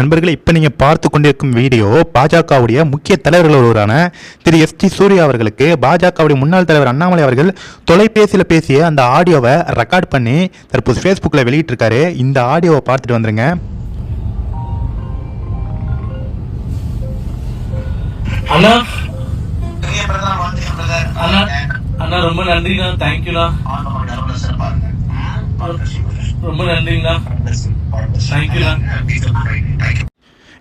நண்பர்களே இப்போ நீங்கள் பார்த்து கொண்டிருக்கும் வீடியோ பாஜகவுடைய முக்கிய தலைவர்கள் ஒருவரான திரு எஸ் டி சூர்யா அவர்களுக்கு பாஜகவுடைய முன்னாள் தலைவர் அண்ணாமலை அவர்கள் தொலைபேசியில் பேசிய அந்த ஆடியோவை ரெக்கார்ட் பண்ணி தற்போது ஃபேஸ்புக்கில் வெளியிட்டிருக்காரு. இந்த ஆடியோவை பார்த்துட்டு வந்துருங்க. அண்ணா. அண்ணா ரொம்ப நன்றிண்ணா. தேங்க்யூண்ணா ரொம்ப நன்றிங்கண்ணா. Thank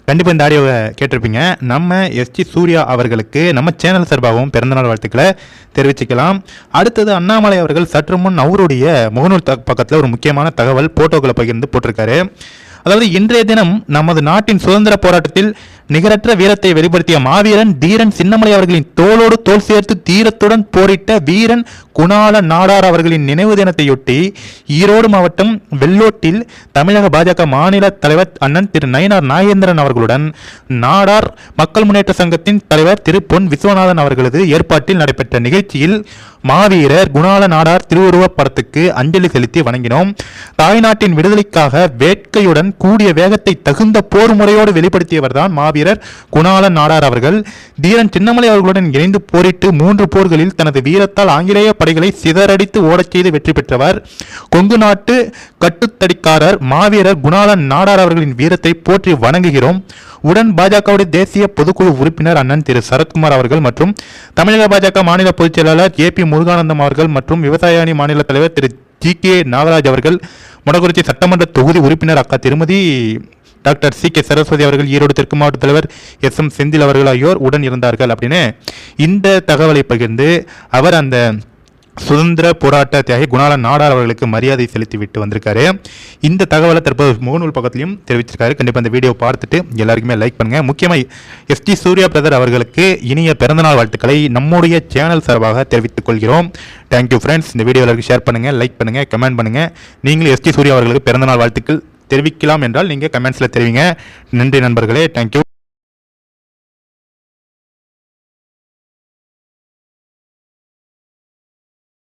கண்டிப்பாக இந்த ஆடியோவை கேட்டிருப்பீங்க. நம்ம எஸ்டி சூர்யா அவர்களுக்கு நம்ம சேனல் சார்பாகவும் பிறந்தநாள் வாழ்த்துக்களை தெரிவிச்சுக்கலாம். அடுத்தது அண்ணாமலை அவர்கள் சற்று முன் அவருடைய முகநூல் த பக்கத்தில் ஒரு முக்கியமான தகவல் போட்டோக்களை பகிர்ந்து போட்டிருக்காரு. அதாவது இன்றைய தினம் நமது நாட்டின் சுதந்திர போராட்டத்தில் நிகரற்ற வீரத்தை வெளிப்படுத்திய மாவீரன் தீரன் சின்னமலை அவர்களின் தோளோடு தோல் சேர்த்து தீரத்துடன் போரிட்ட வீரன் குணால நாடார் அவர்களின் நினைவு தினத்தையொட்டி ஈரோடு மாவட்டம் வெள்ளோட்டில் தமிழக பாஜக மாநில தலைவர் அண்ணன் திரு நயினார் நாகேந்திரன் அவர்களுடன் நாடார் மக்கள் முன்னேற்ற சங்கத்தின் தலைவர் திரு பொன் விஸ்வநாதன் அவர்களது ஏற்பாட்டில் நடைபெற்ற நிகழ்ச்சியில் மாவீரர் குணால நாடார் திருவுருவப் படத்துக்கு அஞ்சலி செலுத்தி வணங்கினோம். தாய்நாட்டின் விடுதலைக்காக வேட்கையுடன் கூடிய வேகத்தை தகுந்த போர் முறையோடு வெளிப்படுத்தியவர்தான் மாவீரர் குணால நாடார் அவர்கள். தீரன் சின்னமலை அவர்களுடன் இணைந்து போரிட்டு மூன்று போர்களில் தனது வீரத்தால் ஆங்கிலேய படைகளை சிதறடித்து ஓடச் செய்து வெற்றி பெற்றவர். கொங்கு நாட்டு கட்டுத்தடிக்காரர் மாவீரர் குணாலன் நாடார் அவர்களின் வீரத்தை போற்றி வணங்குகிறோம். உடன் பாஜகவுடைய தேசிய பொதுக்குழு உறுப்பினர் அண்ணன் திரு சரத்குமார் அவர்கள் மற்றும் தமிழக பாஜக மாநில பொதுச் செயலாளர் ஏ பி முருகானந்தம் அவர்கள் மற்றும் விவசாய அணி மாநில தலைவர் திரு ஜி கே நாகராஜ் அவர்கள் மொடகுறிச்சி சட்டமன்ற தொகுதி உறுப்பினர் அக்கா திருமதி டாக்டர் சி கே சரஸ்வதி அவர்கள் ஈரோடு தெற்கு மாவட்ட தலைவர் எஸ் எம் செந்தில் அவர்கள் ஆகியோர் உடன் இருந்தார்கள் அப்படின்னு இந்த தகவலை பகிர்ந்து அவர் அந்த சுதந்திர போராட்ட தியாகி குணால நாடார் அவர்களுக்கு மரியாதை செலுத்தி விட்டு வந்திருக்காரு. இந்த தகவலை தற்போது முகநூல் பக்கத்திலையும் தெரிவிச்சிருக்காரு. கண்டிப்பாக இந்த வீடியோ பார்த்துட்டு எல்லாருக்குமே லைக் பண்ணுங்கள் முக்கியமாக எஸ்டி சூர்யா பிரதர் அவர்களுக்கு இனிய பிறந்தநாள் வாழ்த்துக்களை நம்முடைய சேனல் சார்பாக தெரிவித்துக் கொள்கிறோம். தேங்க்யூ ஃப்ரெண்ட்ஸ் இந்த வீடியோ எல்லாருக்கும் ஷேர் பண்ணுங்கள் லைக் பண்ணுங்கள் கமெண்ட் பண்ணுங்கள் நீங்களும் எஸ்டி சூர்யா அவர்களுக்கு பிறந்தநாள் வாழ்த்துக்கள் தெரிவிக்கலாம் என்றால் நீங்கள் கமெண்ட்ஸில் தெரிவிங்க. நன்றி நண்பர்களே. தேங்க்யூ